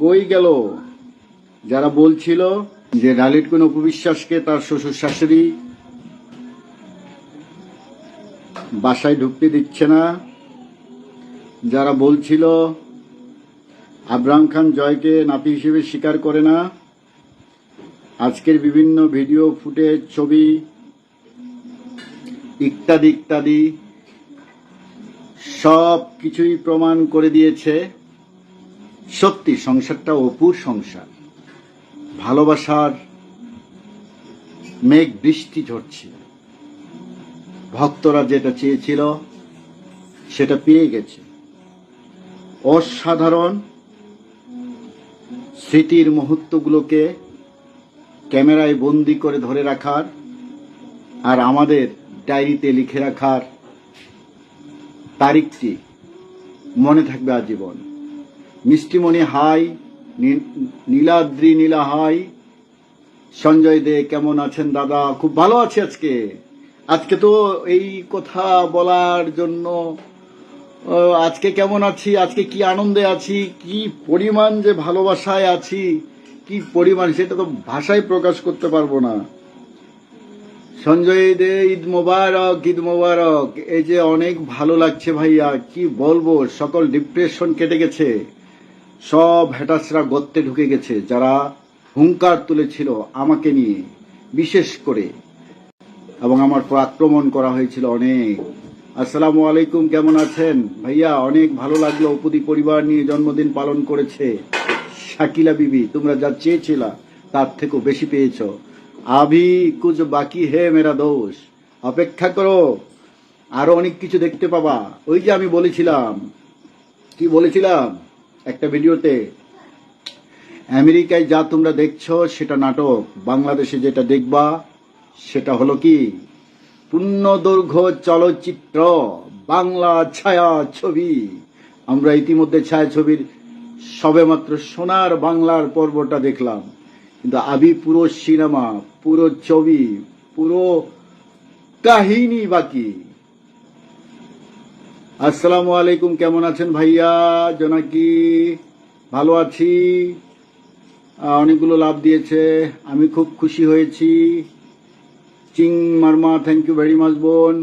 কই গেল? যারা বলছিল যে ডালিট কোন উপবিশ্বাসকে তার শ্বশুর শাশুড়ি বাসায় ঢুকতে দিচ্ছে না, যারা বলছিল আব্রাহাম খান জয়কে নাতি হিসেবে স্বীকার করে না, আজকের বিভিন্ন ভিডিও, ফুটেজ, ছবি ইত্যাদি ইত্যাদি সব কিছুই প্রমাণ করে দিয়েছে। সত্যি সংসারটা অপুর সংসার। ভালোবাসার মেঘ বৃষ্টি ঝরছে। ভক্তরা যেটা চেয়েছিল, সেটা পেয়ে গেছে। অসাধারণ স্মৃতির মুহূর্তগুলোকে ক্যামেরায় বন্দি করে ধরে রাখার আর আমাদের ডায়েরিতে লিখে রাখার তারিখটি মনে থাকবে আজীবন। Mishtimoni hi Niladri Nila hi. Sanjay De, কেমন আছেন দাদা? খুব ভালো আছি আজকে। আজকে তো এই কথা বলার জন্য আজকে কেমন আছি? আজকে কি আনন্দে আছি? কি পরিমাণ যে ভালোবাসায় আছি? কি পরিমাণ? সেটা তো ভাষায় প্রকাশ করতে পারব না। সঞ্জয় দে, ঈদ মোবারক ঈদ মোবারক। এই যে অনেক ভালো লাগছে ভাইয়া, কি বলব? সকল ডিপ্রেশন কেটে গেছে। সব হ্যাটাসরা গর্তে ঢুকে গেছে, যারা হুঙ্কার তুলেছিল আমাকে নিয়ে, বিশেষ করে। এবং আমার পর আক্রমণ করা হয়েছিল অনেক। আসসালামু আলাইকুম, কেমন আছেন? ভাইয়া, অনেক ভালো লাগল, উপদি পরিবার নিয়ে জন্মদিন পালন করেছে। শাকিলা বিবি, তোমরা যা চেয়েছিলা তার থেকেও বেশি পেয়েছ। আভি কুছ বাকি হে মেরা দোষ। অপেক্ষা করো, আরও অনেক কিছু দেখতে পাবা। ওই যে আমি বলেছিলাম। কি বলেছিলাম? একটা ভিডিওতে, আমেরিকায় যা তোমরা দেখছ, সেটা নাটক। বাংলাদেশে যেটা দেখবা, সেটা হলো কি? পূর্ণদৈর্ঘ্য চলচ্চিত্র, বাংলা ছায়া ছবি আমরা ইতিমধ্যে ছায়া ছবির সবেমাত্র সোনার বাংলার পর্বটা দেখলাম। কিন্তু আবি পুরো সিনেমা, পুরো ছবি, পুরো কাহিনী বাকি। আসসালামু আলাইকুম, কেমন আছেন ভাইয়া? জোনাকি, ভালো আছি। অনেকগুলো লাভ দিয়েছে, আমি খুব খুশি হয়েছি। Ching Marma thank you very much বোন।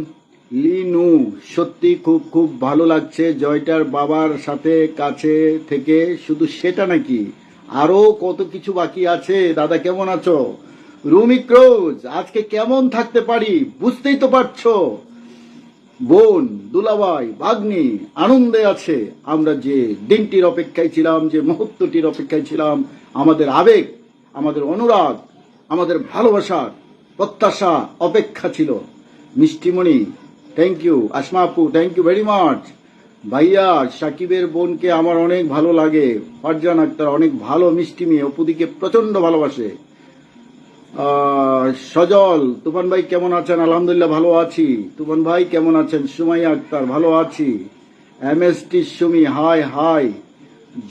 লিনু, সত্যি খুব খুব ভালো লাগছে, জয়টার বাবার সাথে কাছে থেকে, শুধু সেটা নাকি? আরও কত কিছু বাকি আছে, দাদা কেমন আছো? রুমি ক্রোজ, আজকে কেমন থাকতে পারি, বুঝতেই তো পারছ। বোন, দুলাভাই, ভাগ্নি, আনন্দে আছে। আমরা যে দিনটির অপেক্ষায় ছিলাম, যে মুহূর্তটির অপেক্ষায় ছিলাম, আমাদের আবেগ, আমাদের অনুরাগ, আমাদের ভালোবাসার প্রত্যাশা, অপেক্ষা ছিল। মিষ্টিমণি থ্যাংক ইউ আসমা আপু থ্যাংক ইউ ভেরি মাচ ভাইয়া, সাকিবের বোনকে আমার অনেক ভালো লাগে। ফারজান আক্তার অনেক ভালো মিষ্টি মেয়ে, অপুদিকে প্রচণ্ড ভালোবাসে। সজল, তুফান ভাই কেমন আছেন? আলহামদুলিল্লাহ ভালো আছি। তুফান ভাই কেমন আছেন? সুমাইয়া আক্তার, ভালো আছি। M S T Sumi, hi hi.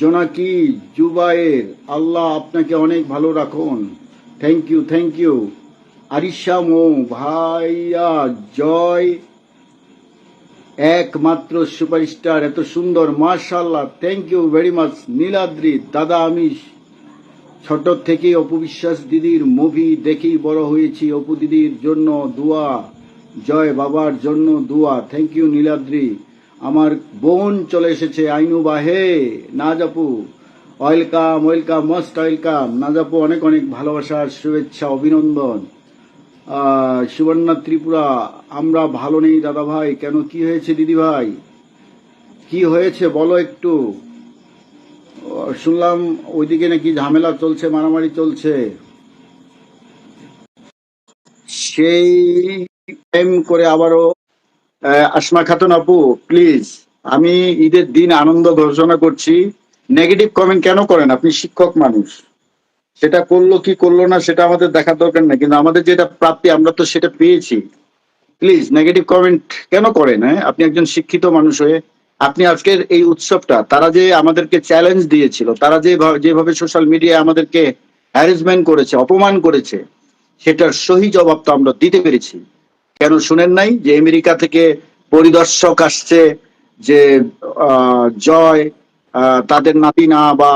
Jonaki Jubayer আল্লাহ আপনাকে অনেক ভালো রাখুন। Thank you thank you Arisha Mo, ভাইয়া, জয়। একমাত্র সুপারস্টার, এত সুন্দর মার্শাল্লাহ thank you very much Niladri, দাদা আমি ছোট থেকে অপু বিশ্বাস দিদির মুভি দেখেই বড় হয়েছি। অপু দিদির জন্য দোয়া। জয় বাবার জন্য দোয়া। Thank you Niladri. আমার বোন চলে এসেছে, আইনু বাহে নাজাপু ওয়েলকাম ওয়েলকাম, মোস্ট ওয়েলকাম। নাজাপু অনেক অনেক ভালোবাসার শুভেচ্ছা, অভিনন্দন। সুবর্ণা ত্রিপুরা, আমরা ভালো নেই দাদা ভাই কেন, কি হয়েছে দিদি ভাই কি হয়েছে বলো একটু। শুনলাম ওইদিকে নাকি ঝামেলা চলছে, মারামারি চলছে। সেই টাইম করে আবারও আসমা খাতুন আপু প্লিজ আমি ঈদের দিন আনন্দ ঘোষণা করছি। নেগেটিভ কমেন্ট কেন করেন? আপনি শিক্ষক মানুষ। সেটা করল কি করল না, সেটা আমাদের দেখার দরকার নেই। কিন্তু আমাদের যেটা প্রাপ্তি, আমরা তো সেটা পেয়েছি। প্লিজ নেগেটিভ কমেন্ট কেন করেন হ্যাঁ? আপনি একজন শিক্ষিত মানুষ হয়ে আপনি আজকের এই উৎসবটা, তারা যে আমাদেরকে চ্যালেঞ্জ দিয়েছিল, তারা যে যেভাবে সোশ্যাল মিডিয়ায় আমাদেরকে হ্যারাসমেন্ট করেছে, অপমান করেছে, সেটার সহি জবাব তো আমরা দিতে পেরেছি। কেন শুনেন নাই যে আমেরিকা থেকে পরিদর্শক আসছে যে জয় তাদের নাতি না বা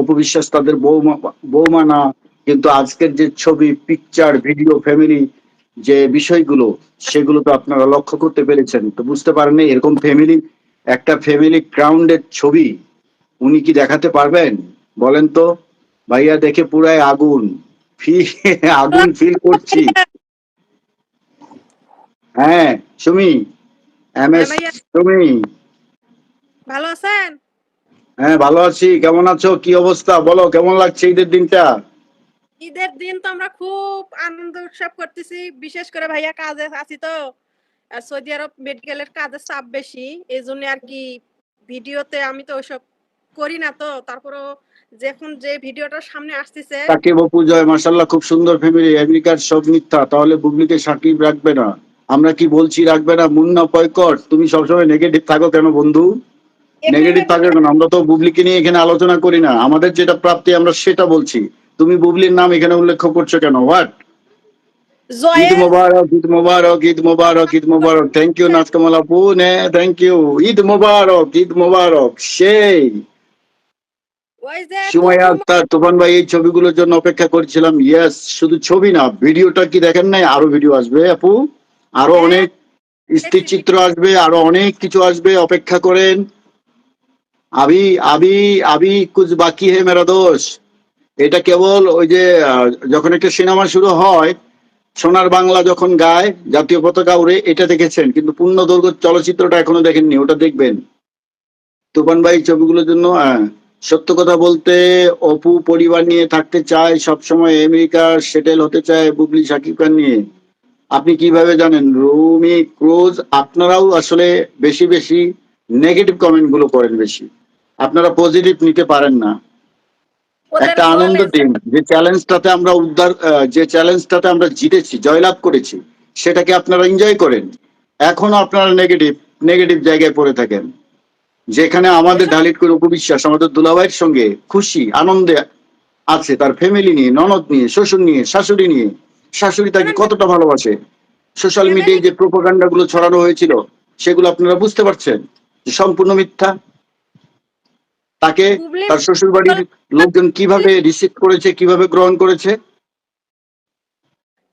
অপবিশ্বাস তাদের বৌমা বৌমা না, কিন্তু আজকের যে ছবি পিকচার ভিডিও ফ্যামিলি যে বিষয়গুলো, সেগুলো তো আপনারা লক্ষ্য করতে পেরেছেন। তো বুঝতে পারেননি, এরকম ফ্যামিলি একটা ফ্যামিলি গ্রাউন্ডের ছবি উনি কি দেখাতে পারবেন? বলেন তো। ভাইয়া দেখে পুরাই আগুন। আগুন ফিল করছি। হ্যাঁ সুমি এম এস হ্যাঁ সুমি। ভালো আছেন? হ্যাঁ ভালো আছি। কেমন আছো? কি অবস্থা? বলো কেমন লাগছে ঈদের দিনটা? ঈদের দিন তো আমরা খুব আনন্দ উৎসব করতেছি। বিশেষ করে ভাইয়া কাজে আছি তো। সৌদি আরব মেডিকেলের কাজের চাপ বেশি এই জন্য আর কি ভিডিওতে আমি তো ওইসব করি না তো তারপরও যখন যে ভিডিওটা সামনে আসতেছে তাকে বপু জয় মাসাল্লাহ খুব সুন্দর ফ্যামিলি আমেরিকার সব মিথ্যা তাহলে বুবলিকে সাকিব রাখবে না। আমরা কি বলছি রাখবে না? মুন্না পয়কট তুমি সবসময় নেগেটিভ থাকো কেন বন্ধু? নেগেটিভ থাকো কেন? আমরা তো বুবলিকে নিয়ে এখানে আলোচনা করি না। আমাদের যেটা প্রাপ্তি আমরা সেটা বলছি। তুমি বুবলির নাম এখানে উল্লেখ করছ কেন? What Eid Mubarak Eid Mubarak Eid Mubarak Eid Mubarak. Thank you Nazkamal আপু নে থ্যাংক ইউ ঈদ মোবারক ঈদ মোবারক সেই। সময় আক্তার তুফান ভাই এই ছবিগুলোর জন্য অপেক্ষা করছিলাম। ইয়েস শুধু ছবি না ভিডিওটা কি দেখেন নাই? আরও ভিডিও আসবে আপু। আরও হ্যাঁ। অনেক স্থির চিত্র আসবে আরও অনেক কিছু আসবে অপেক্ষা করেন। আবি আবি আবি কুছ বাকি হে মেরা দোষ এটা কেবল ওই যে যখন একটা সিনেমা শুরু হয় সোনার বাংলা যখন গায় জাতীয় পতাকা উড়ে এটা দেখেছেন কিন্তু পূর্ণ দৈর্ঘ্য চলচ্চিত্রটা এখনও দেখেননি ওটা দেখবেন। তুফান ভাই ছবিগুলোর জন্য হ্যাঁ, সত্য কথা বলতে অপু পরিবার নিয়ে থাকতে চায় সবসময় আমেরিকা সেটেল হতে চায় বুবলি সাকিব খান নিয়ে। আপনি কীভাবে জানেন? রুমি ক্রোজ আপনারাও আসলে বেশি বেশি নেগেটিভ কমেন্টগুলো করেন বেশি। আপনারা পজিটিভ নিতে পারেন না। একটা আনন্দ দিন যে চ্যালেঞ্জটাতে আমরা উদ্ধার যে চ্যালেঞ্জটাতে আমরা জিতেছি জয়লাভ করেছি সেটাকে আপনারা এনজয় করেন। এখনও আপনারা নেগেটিভ নেগেটিভ জায়গায় পড়ে থাকেন। যেখানে আমাদের ঢালিট করে উপবিশ্বাস আমাদের দুলাভাইয়ের সঙ্গে খুশি আনন্দে আছে তার ফ্যামিলি নিয়ে ননদ নিয়ে শ্বশুর নিয়ে শাশুড়ি নিয়ে। শাশুড়ি তাকে কতটা ভালোবাসে? সোশ্যাল মিডিয়ায় যে প্রোপাগান্ডা গুলো ছড়ানো হয়েছিল সেগুলো আপনারা বুঝতে পারছেন? যে সম্পূর্ণ মিথ্যা তাকে তার শ্বশুর বাড়ির লোকজন কীভাবে রিসিভ করেছে কীভাবে গ্রহণ করেছে?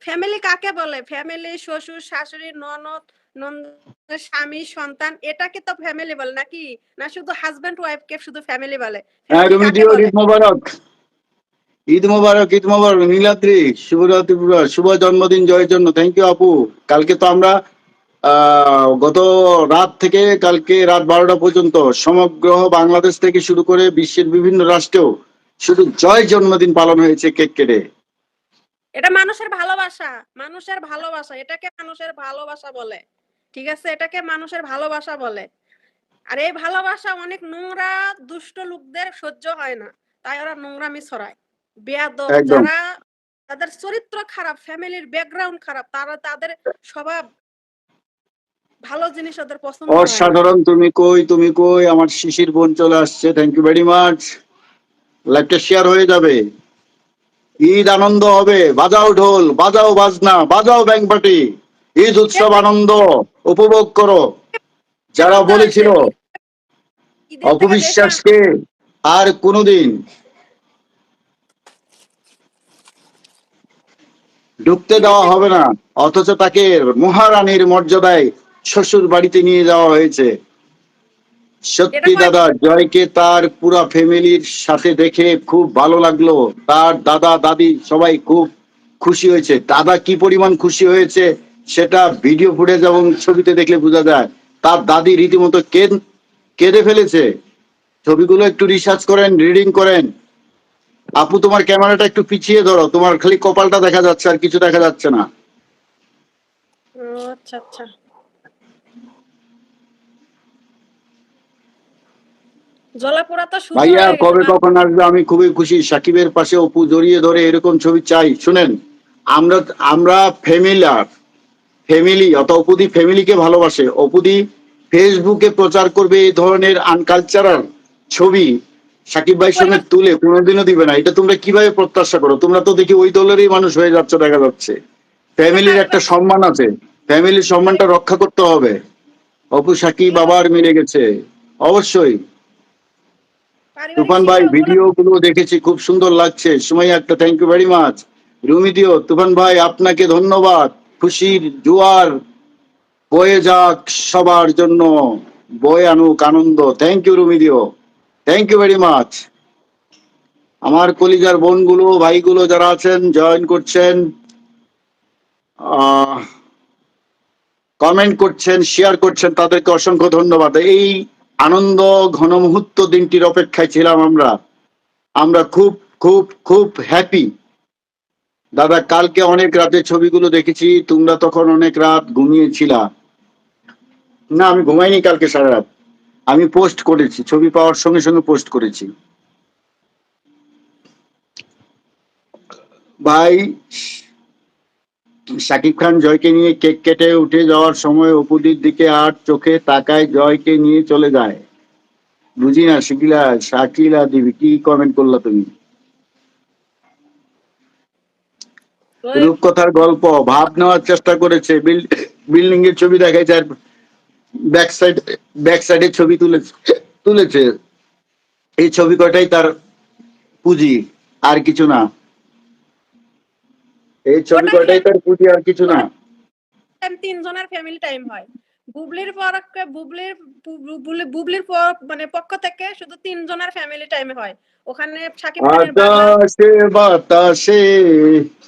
ফ্যামিলি কাকে বলে? ফ্যামিলি শ্বশুর শাশুড়ি ননদ নন্দের স্বামী সন্তান এটাকে তো ফ্যামিলি বলে নাকি? না শুধু হাজবেন্ড ওয়াইফ কে শুধু ফ্যামিলি বলে? ঈদ মোবারক। ঈদ মোবারক ঈদ মোবারক নীলাদ্রি পুরা শুভ জন্মদিন জয়ের জন্য। থ্যাংক ইউ আপু। কালকে তো আমরা গত রাত থেকে কালকে রাত বারোটা পর্যন্ত সমগ্র বাংলাদেশ থেকে শুরু করে বিশ্বের বিভিন্ন রাষ্ট্রেও শুধু জয় জন্মদিন পালন হয়েছে কেক কেটে। এটা মানুষের ভালোবাসা মানুষের ভালোবাসা এটাকে মানুষের ভালোবাসা বলে ঠিক আছে? এটাকে মানুষের ভালোবাসা বলে। আর এই ভালোবাসা অনেক নোংরা দুষ্ট লোকদের সহ্য হয় না তাই ওরা নোংরামি ছড়ায়। একদম। যারা তাদের চরিত্র খারাপ ফ্যামিলির ব্যাকগ্রাউন্ড খারাপ তারা তাদের স্বভাব ভালো জিনিস ওদের পছন্দ। অসাধারণ তুমি কই তুমি কই আমার শিশির বোন চলে আসছে থ্যাংক ইউ ভেরি মাচ লাইভটা শেয়ার হয়ে যাবে। ঈদ আনন্দ হবে বাজাও ঢোল বাজাও বাজনা বাজাও ব্যাংক পার্টি ঈদ উৎসব আনন্দ উপভোগ করো। যারা বলেছিল অপবিশ্বাসকে আর কোনোদিন ঢুকতে দেওয়া হবে না। অথচ তাকে মহারানীর মর্যাদায় শ্বশুর বাড়িতে নিয়ে যাওয়া হয়েছে। সত্যি দাদা জয়কে তার পুরা ফ্যামিলির সাথে দেখে খুব ভালো লাগল। তার দাদা দাদি সবাই খুব খুশি হয়েছে। দাদা কি পরিমাণ খুশি হয়েছে সেটা ভিডিও ফুটেজ এবং ছবিতে দেখলে বোঝা যায়। তার দাদি রীতিমতো কেঁদে ফেলেছে। ছবিগুলো একটু রিসার্চ করেন রিডিং করেন। আপু তোমার ক্যামেরাটা একটু পিছিয়ে ধরো। তোমার খালি কপালটা দেখা যাচ্ছে আর কিছু দেখা যাচ্ছে না। আচ্ছা আচ্ছা। জলাপোড়া তো শুরু ভাইয়া কবে কখন আসবে? আমি খুবই খুশি। সাকিবের পাশে অপু জড়িয়ে ধরে এরকম ছবি চাই। শুনেন আমরা আমরা ফ্যামিলার ফ্যামিলি অত অপুদি ফ্যামিলিকে ভালোবাসে। অপুদি ফেসবুকে প্রচার করবে এই ধরনের আনকালচারাল ছবি সাকিব ভাইয়ের সঙ্গে তুলে কোনোদিনও দিবে না। এটা তোমরা কীভাবে প্রত্যাশা করো? তোমরা তো দেখি ওই দলেরই মানুষ হয়ে যাচ্ছে দেখা যাচ্ছে। ফ্যামিলির একটা সম্মান আছে। ফ্যামিলির সম্মানটা রক্ষা করতে হবে। অপু সাকিব আবার মিলে গেছে। অবশ্যই। তুফান ভাই ভিডিও গুলো দেখেছি খুব সুন্দর লাগছে। সময় একটা thank you very much Rumidio Tufan ভাই আপনাকে ধন্যবাদ। খুশির জোয়ার বয়ে যাক সবার জন্য। বয়ে আনুক আনন্দ। Thank you Rumidio thank you very much আমার কলিজার বোনগুলো ভাইগুলো যারা আছেন জয়েন করছেন কমেন্ট করছেন শেয়ার করছেন তাদেরকে অসংখ্য ধন্যবাদ। এই আনন্দ ঘন মুহূর্ত দিনটির অপেক্ষায় ছিলাম আমরা। আমরা খুব খুব খুব হ্যাপি দাদা, কালকে অনেক রাতে ছবিগুলো দেখেছি, তোমরা তখন অনেক রাত ঘুমিয়েছিলা। না, আমি ঘুমাইনি কালকে সারা রাত। আমি পোস্ট করেছি, ছবি পাওয়ার সঙ্গে সঙ্গে পোস্ট করেছি। ভাই শাকিব খান জয়কে নিয়ে কেক কেটে উঠে যাওয়ার সময় অপুদির দিকে আর চোখে তাকায় জয়কে নিয়ে চলে যায়। বুঝি না শিকিলা শাকিলা দিবি কি কমেন্ট করলা তুমি? রূপকথার গল্প ভাব নেওয়ার চেষ্টা করেছে। বিল্ডিং এর ছবি দেখাইছে আর ব্যাক সাইড ব্যাক সাইডের ছবি তুলেছে তুলেছে। এই ছবি কটাই তার পুঁজি আর কিছু না। এই ছবি কটাই তার পুঁজি আর কিছু না? তিনজনের ফ্যামিলি টাইম হয়। বুবলির পর বুবলির বুবলি- বুবলির পর মানে পক্ষ থেকে শুধু তিনজনের ফ্যামিলি টাইম হয়। ওখানে সাকিব আকাশে বাতাসে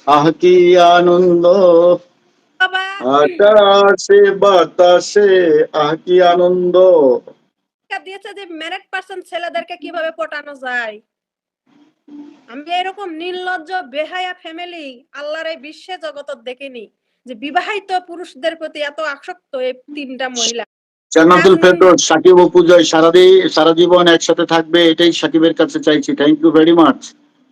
আহ কি আনন্দ। আকাশে বাতাসে আহ কি আনন্দ। দিয়েছে যে ম্যারেড পার্সন ছেলেদেরকে কীভাবে পটানো যায়? আমি এরকম নির্লজ্জ বেহায়া ফ্যামিলি আল্লাহর এই বিশ্বে জগত দেখিনি যে বিবাহিত পুরুষদের প্রতি এত আসক্ত এই তিনটা মহিলা। জান্নাতুল ফেরদৌস সাকিব ও পূজয় সারাদি সারা জীবন একসাথে থাকবে এটাই সাকিবের কাছে চাইছি। থ্যাংক ইউ ভেরি মাচ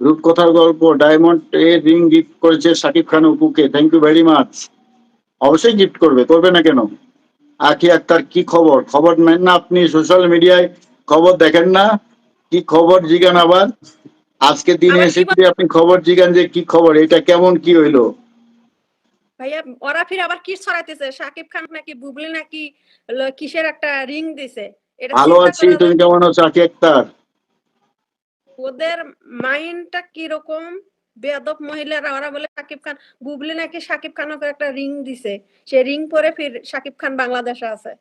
রূপকথার গল্প ডায়মন্ড এর রিং গিফট করেছে সাকিব খান অপুকে। থ্যাংক ইউ ভেরি মাচ অবশ্যই গিফট করবে করবে না কেন? আখি আক্তার কি খবর? খবর নেন না আপনি সোশ্যাল মিডিয়ায় খবর দেখেন না। কি খবর জিগান আবার? আজকে দিনে এসে যদি আপনি খবর জিগান যে কি খবর এটা কেমন কি হইল? ভাইয়া ওরা ফির আবার কি ছড়াইতেছে? সাকিব খান নাকি বুবলি নাকি কিসের একটা রিং দিছে? ভালো আছি তুমি কেমন আছো? আক্তার? ওদের মাইন্ডটা কীরকম? বেয়াদব মহিলারা ওরা বলে সাকিব খান বুবলি নাকি সাকিব খানকে একটা রিং দিছে? সে রিং পরে ফির সাকিব খান বাংলাদেশে আছে।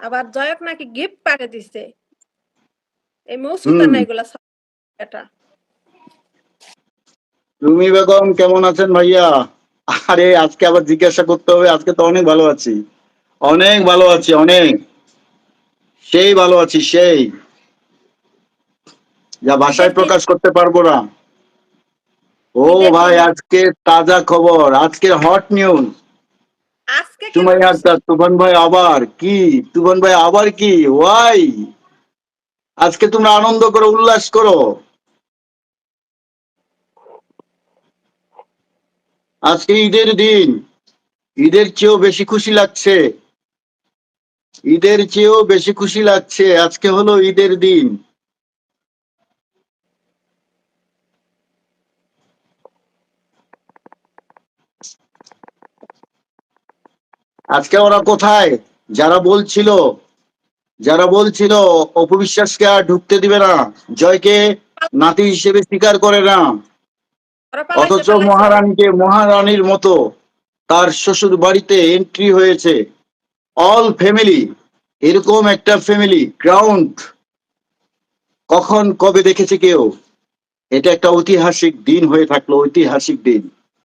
আবার জয়ক নাকি গিফট পাঠিয়ে দিছে। এই মৌসুমটা হুম। না এগুলা এটা। রুমি বেগম কেমন আছেন ভাইয়া? আরে আজকে আবার জিজ্ঞাসা করতে হবে আজকে তো অনেক ভালো আছি। অনেক ভালো আছি অনেক। সেই ভালো আছি সেই। যা ভাষায় প্রকাশ করতে পারব না। ও ভাই আজকে তাজা খবর আজকের হট নিউজ আজকে কি আক্তার তুফান ভাই আবার কি? তুফান ভাই আবার কি? ওয়াই। আজকে তোমরা আনন্দ করো উল্লাস করো। আজকে ঈদের দিন। ঈদের চেয়েও বেশি খুশি লাগছে। ঈদের চেয়েও বেশি খুশি লাগছে। আজকে হলো ঈদের দিন। আজকে ওরা কোথায়? যারা বলছিল যারা বলছিল, অপবিশ্বাসকে আর ঢুকতে দিবে না। জয়কে নাতি হিসেবে স্বীকার করে না। অথচ। মহারানীকে মহারানীর মতো তার শ্বশুর বাড়িতে এন্ট্রি হয়েছে। অল ফ্যামিলি এরকম একটা ফ্যামিলি গ্রাউন্ড কখন কবে দেখেছে কেউ? এটা একটা ঐতিহাসিক দিন হয়ে থাকল ঐতিহাসিক দিন।